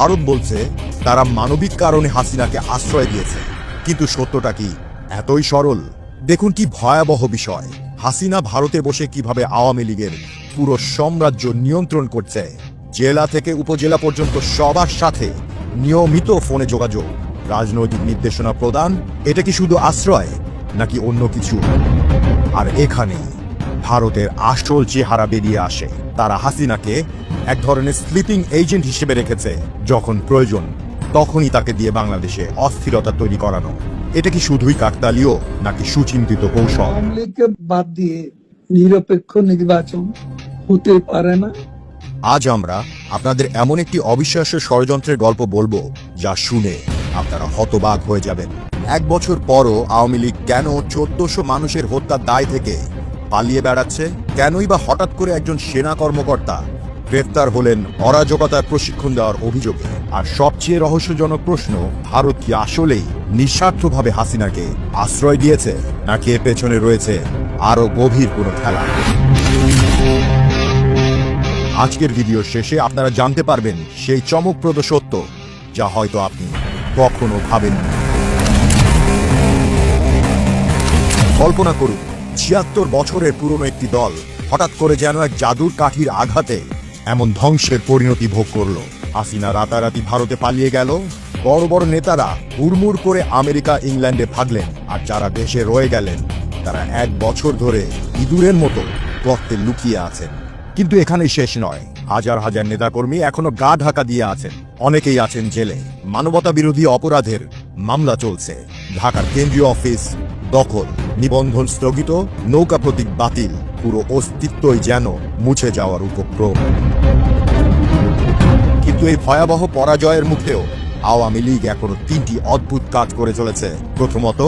ভারত বলছে, তারা মানবিক কারণে হাসিনাকে আশ্রয় দিয়েছে। কিন্তু সত্যটা কি? এতই সরল? দেখুন কি ভয়াবহ বিষয়। হাসিনা ভারতে বসে কীভাবে আওয়ামী লীগের পুরো সাম্রাজ্য নিয়ন্ত্রণ করছে। জেলা থেকে উপজেলা পর্যন্ত সবার সাথে নিয়মিত ফোনে যোগাযোগ। রাজনৈতিক নির্দেশনা প্রদান, এটা কি শুধু আশ্রয়, নাকি অন্য কিছু? আর এখানে ভারতের আসল চেহারা বেরিয়ে আসে। তারা হাসিনাকে এক ধরনের স্লিপিং এজেন্ট হিসেবে রেখেছে যখন প্রয়োজন তখনই তাকে দিয়ে বাংলাদেশে অস্থিরতা তৈরি করানো। এটা কি শুধুই কাকতালীয় নাকি সুচিন্তিত কৌশল? বাদ দিয়ে নিরপেক্ষ নির্বাচন হতে পারে না। আজ আমরা আপনাদের এমন একটি অবিশ্বাস্য ষড়যন্ত্রের গল্প বলব যা শুনে আপনারা হতবাক হয়ে যাবেন। এক বছর পরও আওয়ামী লীগ কেন চোদ্দশো মানুষের হত্যার দায় থেকে পালিয়ে বেড়াচ্ছে? কেনই বা হঠাৎ করে একজন সেনা কর্মকর্তা গ্রেফতার হলেন অরাজকতার প্রশিক্ষণ দেওয়ার অভিযোগে। আর সবচেয়ে রহস্যজনক প্রশ্ন, ভারত কি আসলেই নিঃস্বার্থভাবে হাসিনাকে আশ্রয় দিয়েছে, নাকি এর পেছনে রয়েছে আরও গভীর কোনো খেলা? আজকের ভিডিও শেষে আপনারা জানতে পারবেন সেই চমকপ্রদ সত্য, যা হয়তো আপনি কখনো ভাবেননি। কল্পনা করুন, ছিয়াত্তর বছরের পুরনো একটি দল হঠাৎ করে যেন এক জাদুর কাঠির আঘাতে এমন ধ্বংসের পরিণতি ভোগ করল। হাসিনা রাতারাতি ভারতে পালিয়ে গেল। বড় বড় নেতারা হুড়মুড় করে আমেরিকা, ইংল্যান্ডে ভাগলেন আর যারা দেশে রয়ে গেলেন, তারা এক বছর ধরে ইঁদুরের মতো গর্তে লুকিয়ে আছেন। কিন্তু এখানেই শেষ নয়। হাজার হাজার নেতাকর্মী এখনও গা ঢাকা দিয়ে আছেন। অনেকেই আছেন জেলে। মানবতা বিরোধী অপরাধের মামলা চলছে। ঢাকার কেন্দ্রীয় অফিস দখল। নিবন্ধন স্থগিত। নৌকা প্রতীক বাতিল। পুরো অস্তিত্বই যেন মুছে যাওয়ার উপক্রম। কিন্তু এই ভয়াবহ পরাজয়ের মুখেও আওয়ামী লীগ এখনও তিনটি অদ্ভুত কাজ করে চলেছে। প্রথমত,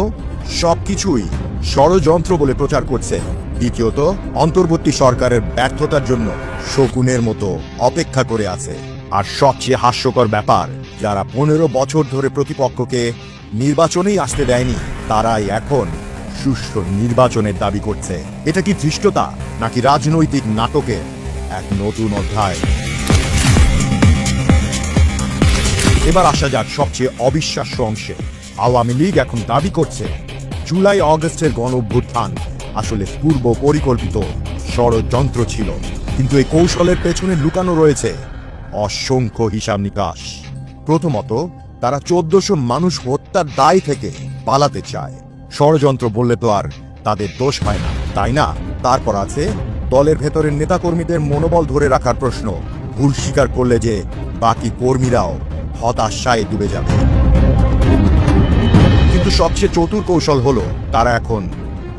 সবকিছুই ষড়যন্ত্র বলে প্রচার করছে। দ্বিতীয়ত, অন্তর্বর্তী সরকারের ব্যর্থতার জন্য শকুনের মতো অপেক্ষা করে আছে। আর সবচেয়ে হাস্যকর ব্যাপার, যারা পনেরো বছর ধরে প্রতিপক্ষকে নির্বাচনেই আসতে দেয়নি, তারাই এখন সুষ্ঠু নির্বাচনের দাবি করছে। এটা কি ধৃষ্টতা, নাকি রাজনৈতিক নাটকের এক নতুন অধ্যায়? এবার আসা যাক সবচেয়ে অবিশ্বাস্য অংশে। আওয়ামী লীগ এখন দাবি করছে, জুলাই অগস্টের গণ অভ্যুত্থান আসলে পূর্ব পরিকল্পিত ষড়যন্ত্র ছিল, কিন্তু এই কৌশলের পেছনে লুকানো রয়েছে অসংখ্য হিসাব নিকাশ। প্রথমত, তারা চোদ্দশো মানুষ হত্যার দায় থেকে পালাতে চায়। ষড়যন্ত্র বললে তো আর তাদের দোষ হয় না। তাই না? তারপর আছে দলের ভেতরের নেতাকর্মীদের মনোবল ধরে রাখার প্রশ্ন। ভুল স্বীকার করলে যে বাকি কর্মীরাও হতাশায় ডুবে যাবে। কিন্তু সবচেয়ে চতুর কৌশল হলো তারা এখন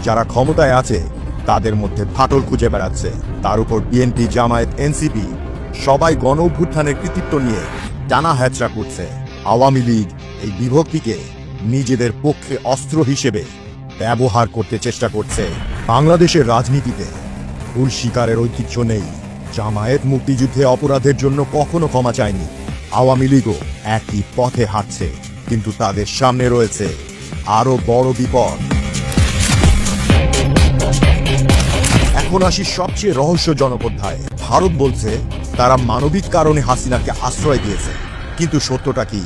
যারা ক্ষমতায় আছে তাদের মধ্যে ফাটল খুঁজে বেড়াচ্ছে। তার উপর বিএনপি, জামায়াত, এনসিপি সবাই গণ অভ্যুত্থানের কৃতিত্ব নিয়ে টানা হ্যাচড়া করছে। আওয়ামী লীগ এই বিভক্তিকে নিজেদের পক্ষে অস্ত্র হিসেবে ব্যবহার করতে চেষ্টা করছে বাংলাদেশের রাজনীতিতে। ভুল শিকারের ঐতিহ্য নেই। জামায়াত মুক্তিযুদ্ধে অপরাধের জন্য কখনো ক্ষমা চায়নি। আওয়ামী লীগও একই পথে হাঁটছে, কিন্তু তাদের সামনে রয়েছে আরও বড় বিপদ। এখন আসি সবচেয়ে রহস্যজনক অধ্যায়। ভারত বলছে, তারা মানবিক কারণে হাসিনাকে আশ্রয় দিয়েছে। কিন্তু সত্যটা কি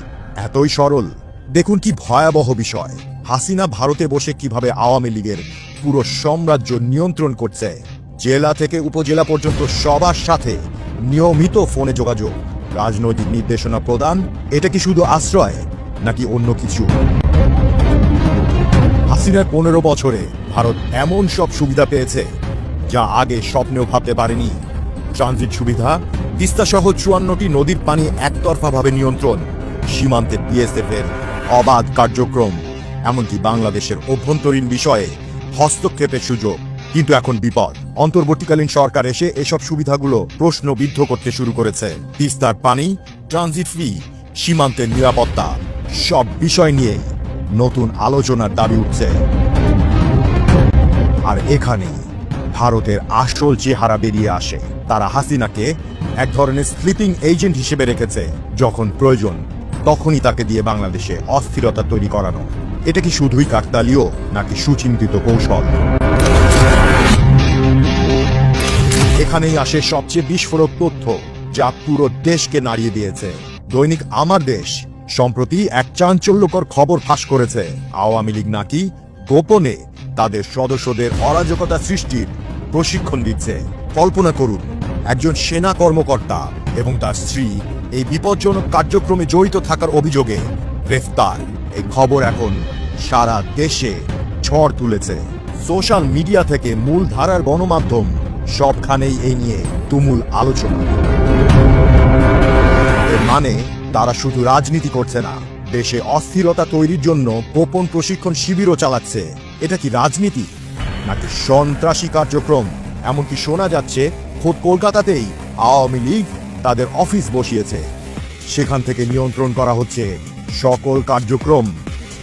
এতই সরল? দেখুন কি ভয়াবহ বিষয়। হাসিনা ভারতে বসে কীভাবে আওয়ামী লীগের পুরো সাম্রাজ্য নিয়ন্ত্রণ করছে। জেলা থেকে উপজেলা পর্যন্ত সবার সাথে নিয়মিত ফোনে যোগাযোগ। রাজনৈতিক নির্দেশনা প্রদান, এটা কি শুধু আশ্রয়, নাকি অন্য কিছু? হাসিনার পনেরো বছরে ভারত এমন সব সুবিধা পেয়েছে, যা আগে স্বপ্নেও ভাবতে পারেনি। ট্রানজিট সুবিধা তিস্তা সহ চুয়ান্নটি নদীর পানি একতরফাভাবে নিয়ন্ত্রণ, সীমান্তে বিএসএফ এর অবাধ কার্যক্রম। এমনকি বাংলাদেশের অভ্যন্তরীণ বিষয়ে হস্তক্ষেপের সুযোগ কিন্তু এখন বিপদ। অন্তর্বর্তীকালীন সরকার এসে এসব সুবিধাগুলো প্রশ্নবিদ্ধ করতে শুরু করেছে। তিস্তার পানি, ট্রানজিট ফি, সীমান্তের নিরাপত্তা, সব বিষয় নিয়ে নতুন আলোচনার দাবি উঠছে। আর এখানে ভারতের আসল চেহারা বেরিয়ে আসে। তারা হাসিনাকে এক ধরনের স্লিপিং এজেন্ট হিসেবে রেখেছে, যখন প্রয়োজন তখনই তাকে দিয়ে বাংলাদেশে অস্থিরতা তৈরি করানো। এটা কি শুধুই কাকতালীয়, নাকি সুচিন্তিত কৌশল? এখানেই আসে সবচেয়ে বিস্ফোরক তথ্য, যা পুরো দেশকে নাড়িয়ে দিয়েছে। দৈনিক আমার দেশ, সম্প্রতি এক চাঞ্চল্যকর খবর ফাঁস করেছে। আওয়ামী লীগ নাকি গোপনে তাদের সদস্যদের অরাজকতা সৃষ্টির প্রশিক্ষণ দিচ্ছে। কল্পনা করুন, একজন সেনা কর্মকর্তা এবং তার স্ত্রী এই বিপজ্জনক কার্যক্রমে জড়িত থাকার অভিযোগে গ্রেফতার। এই খবর এখন সারা দেশে ঝড় তুলেছে। সোশ্যাল মিডিয়া থেকে মূল ধারার গণমাধ্যম সবখানেই এই নিয়ে তুমুল আলোচনা। এর মানে তারা শুধু রাজনীতি করছে না, দেশে অস্থিরতা তৈরির জন্য গোপন প্রশিক্ষণ শিবিরও চালাচ্ছে। এটা কি রাজনীতি, নাকি সন্ত্রাসী কার্যক্রম? এমনকি শোনা যাচ্ছে, খোদ কলকাতাতেই আওয়ামী লীগ তাদের অফিস বসিয়েছে। সেখান থেকে নিয়ন্ত্রণ করা হচ্ছে। সকল কার্যক্রম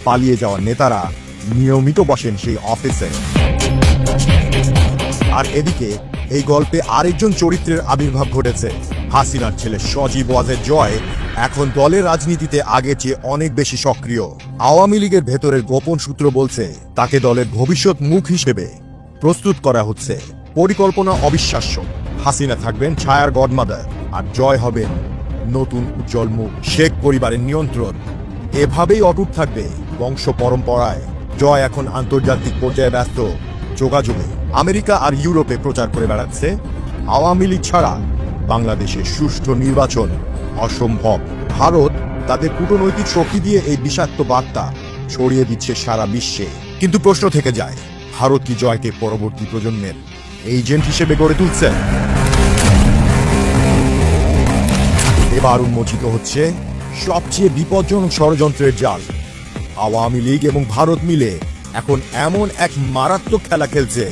পালিয়ে যাওয়া নেতারা নিয়মিত বসেন সেই অফিসে। আর এদিকে এই গল্পে আরেকজন চরিত্রের আবির্ভাব ঘটেছে। হাসিনার ছেলে সজীব ওয়াজের জয় এখন দলের রাজনীতিতে আগে চেয়ে অনেক বেশি সক্রিয়। আওয়ামী লীগের ভেতরের গোপন সূত্র বলছে, তাকে দলের ভবিষ্যৎ মুখ হিসেবে প্রস্তুত করা হচ্ছে। পরিকল্পনা অবিশ্বাস্য। হাসিনা থাকবেন ছায়ার গডমাদার। আর জয় হবেন নতুন উজ্জ্বল মুখ শেখ পরিবারের নিয়ন্ত্রণ। এভাবেই অটুট থাকবে বংশ পরম্পরায়। জয় এখন আন্তর্জাতিক পর্যায়ে ব্যস্ত। যোগাযোগে আমেরিকা আর ইউরোপে প্রচার করে বেড়াচ্ছে। আওয়ামী লীগ ছাড়া বাংলাদেশে সুষ্ঠু নির্বাচন অসম্ভব। ভারত তাদের কূটনৈতিক শক্তি দিয়ে এই বিষাক্ত বার্তা ছড়িয়ে দিচ্ছে সারা বিশ্বে। কিন্তু প্রশ্ন থেকে যায়, ভারত কি জয়কে পরবর্তী প্রজন্মের এজেন্ট হিসেবে গড়ে তুলছে? এবার উন্মোচিত হচ্ছে সবচেয়ে বিপজ্জনক ষড়যন্ত্রের জাল। আওয়ামী লীগ এবং ভারত মিলে এখন এমন এক মারাত্মক খেলা খেলছে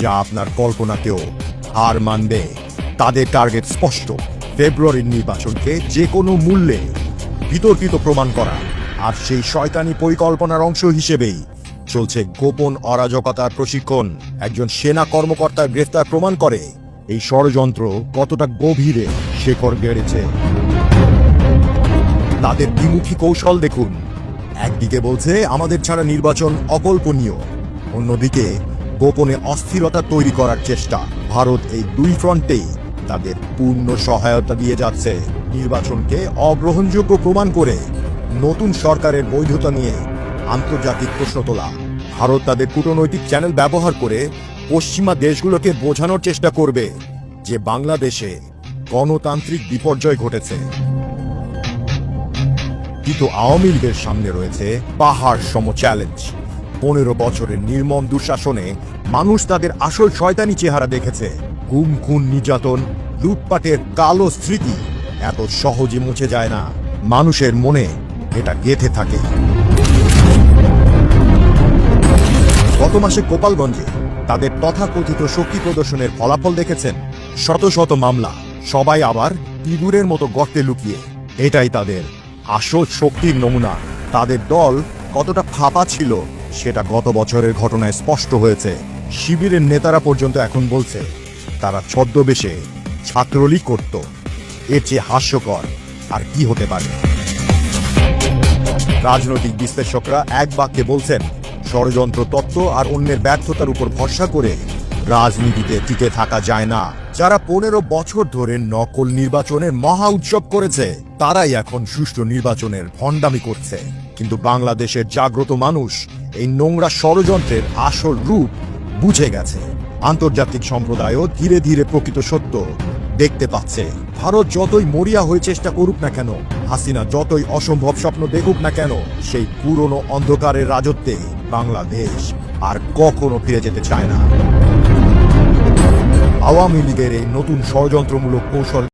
যা আপনার কল্পনাকেও হার মানবে। তাদের টার্গেট স্পষ্ট, ফেব্রুয়ারির নির্বাচনকে যে কোনো মূল্যে বিতর্কিত প্রমাণ করা। আর সেই শয়তানি পরিকল্পনার অংশ হিসেবেই চলছে গোপন অরাজকতার প্রশিক্ষণ। একজন সেনা কর্মকর্তার গ্রেফতার প্রমাণ করে এই ষড়যন্ত্র কতটা গভীরে শেখর গেড়েছে। তাদের দ্বিমুখী কৌশল দেখুন। একদিকে বলছে, আমাদের ছাড়া নির্বাচন অকল্পনীয়। অন্যদিকে, গোপনে অস্থিরতা তৈরি করার চেষ্টা। ভারত এই দুই ফ্রন্টেই তাদের পূর্ণ সহায়তা দিয়ে যাচ্ছে। নির্বাচনকে অগ্রহণযোগ্য প্রমাণ করে নতুন সরকারের বৈধতা নিয়ে আন্তর্জাতিক প্রশ্ন তোলা। ভারত তাদের কূটনৈতিক চ্যানেল ব্যবহার করে পশ্চিমা দেশগুলোকে বোঝানোর চেষ্টা করবে যে বাংলাদেশে গণতান্ত্রিক বিপর্যয় ঘটেছে। কিন্তু আওয়ামী লীগের সামনে রয়েছে পাহাড় সম চ্যালেঞ্জ পনেরো বছরের নির্মম দুঃশাসনে মানুষ তাদের আসল শয়তানি চেহারা দেখেছে। গুম, খুন, নির্যাতন, লুটপাটের কালো স্মৃতি এত সহজে মুছে যায় না। মানুষের মনে এটা গেথে থাকে। গত মাসে গোপালগঞ্জে তাদের তথাকথিত শক্তি প্রদর্শনের ফলাফল দেখেছেন শত শত মামলা। সবাই আবার ইঁদুরের মতো গর্তে লুকিয়ে। এটাই তাদের আসল শক্তির নমুনা। তাদের দল কতটা ফাঁপা ছিল সেটা গত বছরের ঘটনায় স্পষ্ট হয়েছে। শিবিরের নেতারা পর্যন্ত এখন বলছে, তারা ছদ্মবেশে ছাত্রলীগ করত। এর চেয়ে হাস্যকর আর কি হতে পারে? রাজনৈতিক বিশ্লেষকরা এক বাক্যে বলছেন, ষড়যন্ত্র তত্ত্ব আর অন্যের ব্যর্থতার উপর ভরসা করে রাজনীতিতে টিকে থাকা যায় না। যারা পনেরো বছর ধরে নকল নির্বাচনের মহা উৎসব করেছে, তারাই এখন সুষ্ঠু নির্বাচনের ভণ্ডামি করছে। কিন্তু বাংলাদেশের জাগ্রত মানুষ এই নোংরা ষড়যন্ত্রের আসল রূপ বুঝে গেছে। আন্তর্জাতিক সম্প্রদায়ও ধীরে ধীরে প্রকৃত সত্য দেখতে পাচ্ছে। ভারত যতই মরিয়া হয়ে চেষ্টা করুক না কেন, হাসিনা যতই অসম্ভব স্বপ্ন দেখুক না কেন, সেই পুরনো অন্ধকারের রাজত্বে বাংলাদেশ আর কখনো ফিরে যেতে চায় না। আওয়ামী লীগের এই নতুন ষড়যন্ত্রমূলক কৌশল